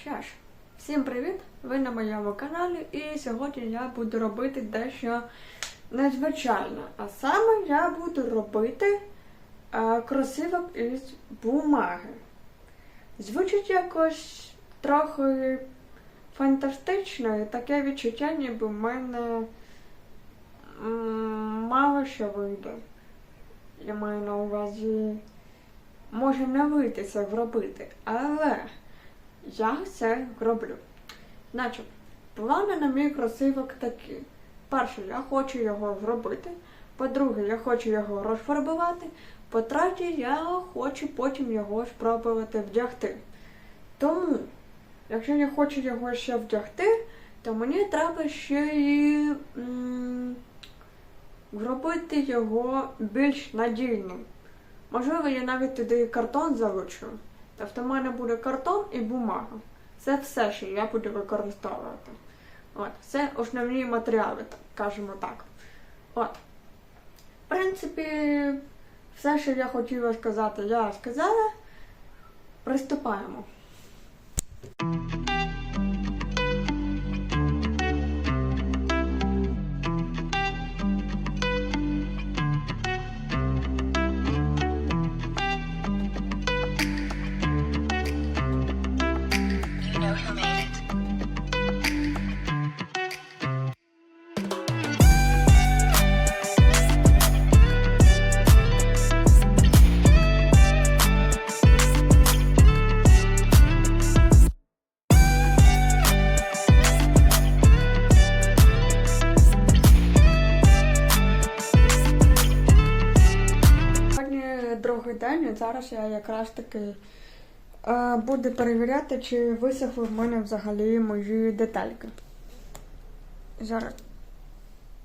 Що ж, всім привіт! Ви на моєму каналі і сьогодні я буду робити дещо незвичайне. А саме я буду робити е, кросівок із бумаги. Звучить якось трохи фантастично, і таке відчуття, ніби в мене мало що вийде. Я маю на увазі, може не вийти це зробити, але я це роблю. Значить, плани на мій кросівок такі. Перше, я хочу його зробити. По-друге, я хочу його розфарбувати. По-третє, я хочу потім його спробувати вдягти. Тому, якщо я хочу його ще вдягти, то мені треба ще і зробити його більш надійним. Можливо, я навіть туди картон залучу. Тобто в мене буде картон і бумага. Це все, що я буду використовувати. От, це основні матеріали, кажемо так. От. В принципі, все, що я хотіла сказати, я сказала. Приступаємо. І зараз я якраз таки е, буду перевіряти, чи висохли в мене взагалі мої детальки. Зараз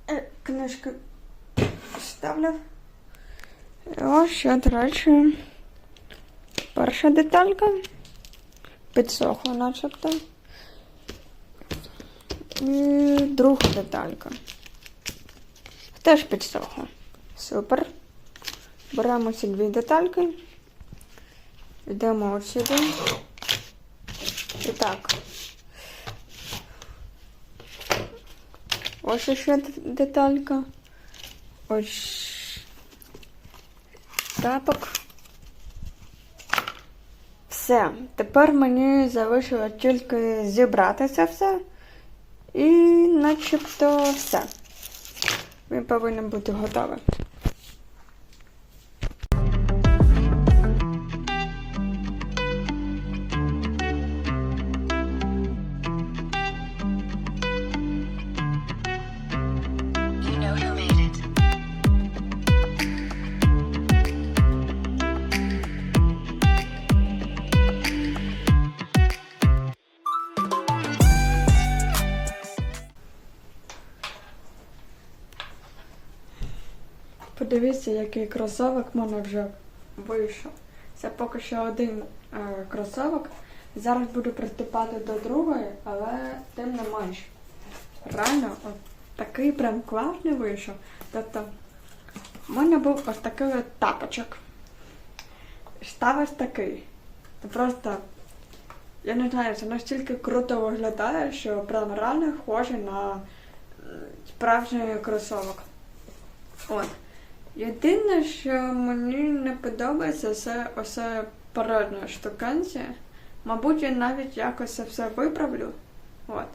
е, книжки ставлю. І Ось до речі, перша деталька. Підсохла начебто. І друга деталька. Теж підсохла. Супер. Беремо ці дві детальки. Йдемо от сюди. І так. Ось ще деталька. Ось тапок. Все. Тепер мені залишилось тільки зібрати це все. І начебто все. Він повинен бути готовий. Подивіться, який кросовок в мене вже вийшов. Це поки що один е, кросовок. Зараз буду приступати до другої, але тим не менш. Реально, от такий прям класний вийшов. Тобто, в мене був ось такий от тапочок. Став ось такий. Це просто, я не знаю, це настільки круто виглядає, що прям реально схоже на справжній кросовок. От. Єдине, що мені не подобається, це оце передня штуканція. Мабуть, я навіть якось це все виправлю. От.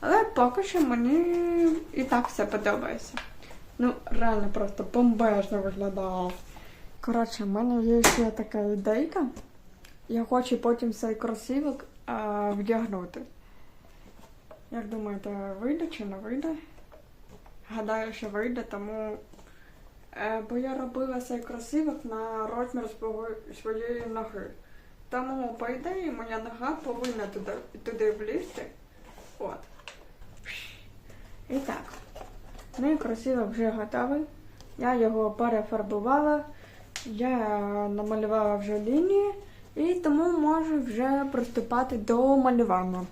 Але поки що мені і так все подобається. Ну, реально просто бомбежно виглядає. Коротше, в мене є ще така ідейка. Я хочу потім цей кросівок а, вдягнути. Як думаєте, вийде чи не вийде? Гадаю, що вийде, тому бо я робила цей кросівок на розмір своєї ноги. Тому, по ідеї, моя нога повинна туди, туди влізти. От. І так. Мій кросівок вже готовий. Я його перефарбувала. Я намалювала вже лінії і тому можу вже приступати до малювання.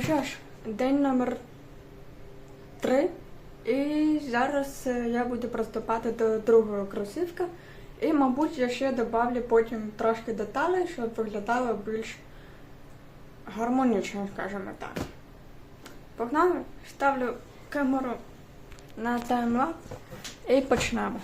Ж, день номер три. І зараз е, я буду приступати до другого кросівка. І, мабуть, я ще додавлю потім трошки деталей, щоб виглядало більш гармонічно, скажімо так. Погнали, ставлю камеру на таймлап і почнемо.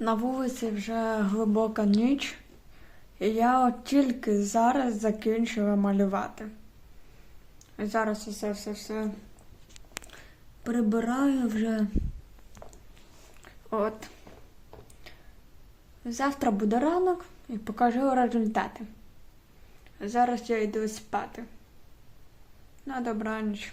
На вулиці вже глибока ніч, і я от тільки зараз закінчила малювати. Зараз усе все все прибираю вже. От. Завтра буде ранок і покажу результати. Зараз я йду спати. На добраніч.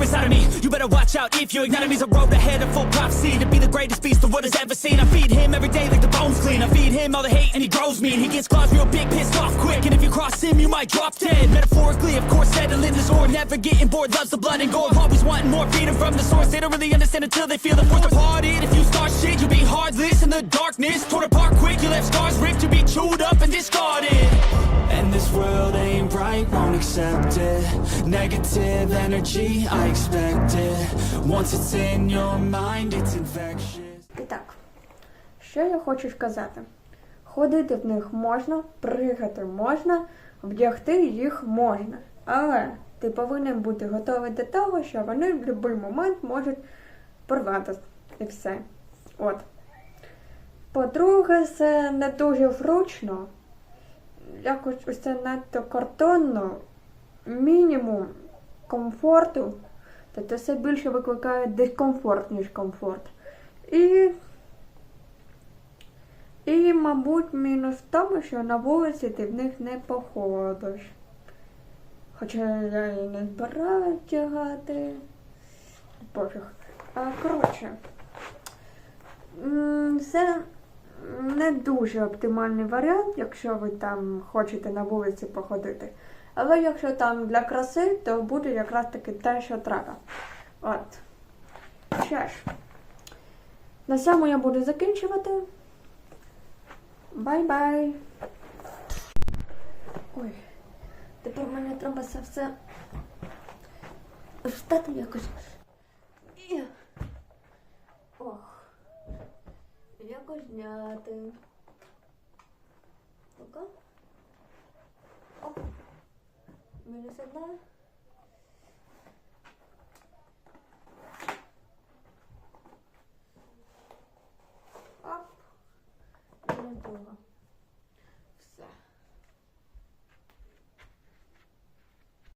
Of me. You better watch out if you ignite me's a road ahead of full prophecy to be the greatest beast the world has ever seen. I feed him every day like the bones clean. I feed him all the hate and he grows me. And he gets claws real big, pissed off quick. And if you cross him, you might drop dead. Metaphorically, of course, settling the sword. Never getting bored, loves the blood and gore. Always wanting more freedom from the source. They don't really understand until they feel the force departed. If you start shit, you'll be heartless in the darkness. Torn apart quick, you left scars ripped. You'll be chewed up and discarded. Won't accept it Negative energy, I expect it Once it's in your mind, it's infectious І так, що я хочу сказати? Ходити в них можна, пригати можна, вдягти їх можна. Але ти повинен бути готовий до того, що вони в будь-який момент можуть порвати. І все. От. По-друге, це не дуже зручно. Якось ось це надто картонно. Мінімум комфорту. Тобто це більше викликає дискомфорт, ніж комфорт. І, і, мабуть, мінус в тому, що на вулиці ти в них не походиш. Хоча я і не збираю тягати. Пофіг. А, коротше, це не дуже оптимальний варіант, якщо ви там хочете на вулиці походити. Але якщо там для краси, то буде якраз таки те, що треба. От. Що ж. На цьому я буду закінчувати. Бай-бай. Ой, тепер мені треба це все встати якось. І... Ох. Якось зняти. Ну-ка. Оп. Мінус одна.